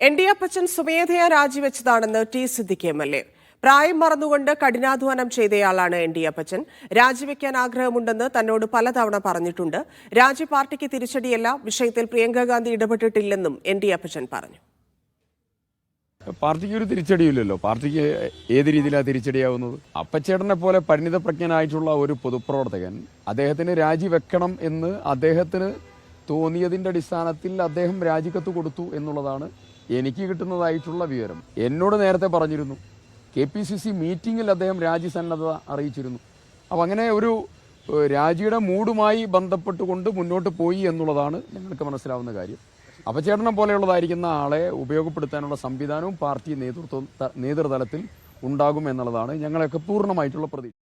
N D Appachan സ്വമേധയാ രാജിവെച്ചതാണെന്ന് T Siddique M L A. പ്രായം മറന്നുകൊണ്ട് കഠിനാധ്വാനം ചെയ്തയാളാണ് എൻ ഡി അപ്പച്ചൻ രാജിവെക്കാൻ ആഗ്രഹമുണ്ടെന്ന് തന്നോട് പലതവണ പറഞ്ഞിട്ടുണ്ട്. രാജി പാർട്ടിക്ക് തിരിച്ചടിയല്ല വിഷയത്തിൽ പ്രിയങ്ക ഗാന്ധി ഇടപെട്ടിട്ടില്ലെന്നും എൻ ഡി അപ്പച്ചൻ പറഞ്ഞു. പാർട്ടിക്ക് ഒരു തിരിച്ചടിയില്ലല്ലോ. പാർട്ടിക്ക് ഏത് രീതിയിലാണ് തിരിച്ചടിയാവുന്നത്? അപ്പച്ചേട്ടനെ പോലെ പരിണിതപ്രജ്ഞനായിട്ടുള്ള ഒരു പൊതുപ്രവർത്തകൻ അദ്ദേഹത്തിന് രാജിവെക്കണം എന്ന് അദ്ദേഹത്തിന് തോന്നിയതിന്റെ അടിസ്ഥാനത്തിൽ അദ്ദേഹം രാജിക്കത്ത് കൊടുത്തു എന്നുള്ളതാണ് എനിക്ക് കിട്ടുന്നതായിട്ടുള്ള വിവരം. എന്നോട് നേരത്തെ പറഞ്ഞിരുന്നു. കെ പി സി സി മീറ്റിങ്ങിൽ അദ്ദേഹം രാജിസന്നദ്ധത അറിയിച്ചിരുന്നു. അപ്പം അങ്ങനെ ഒരു രാജിയുടെ മൂടുമായി ബന്ധപ്പെട്ടുകൊണ്ട് മുന്നോട്ട് പോയി എന്നുള്ളതാണ് ഞങ്ങൾക്ക് മനസ്സിലാവുന്ന കാര്യം. അപചേടനം പോലെയുള്ളതായിരിക്കുന്ന ആളെ ഉപയോഗപ്പെടുത്താനുള്ള സംവിധാനവും പാർട്ടി നേതൃത്വം നേതൃതലത്തിൽ ഉണ്ടാകും എന്നുള്ളതാണ് ഞങ്ങളൊക്കെ പൂർണമായിട്ടുള്ള പ്രതീക്ഷ.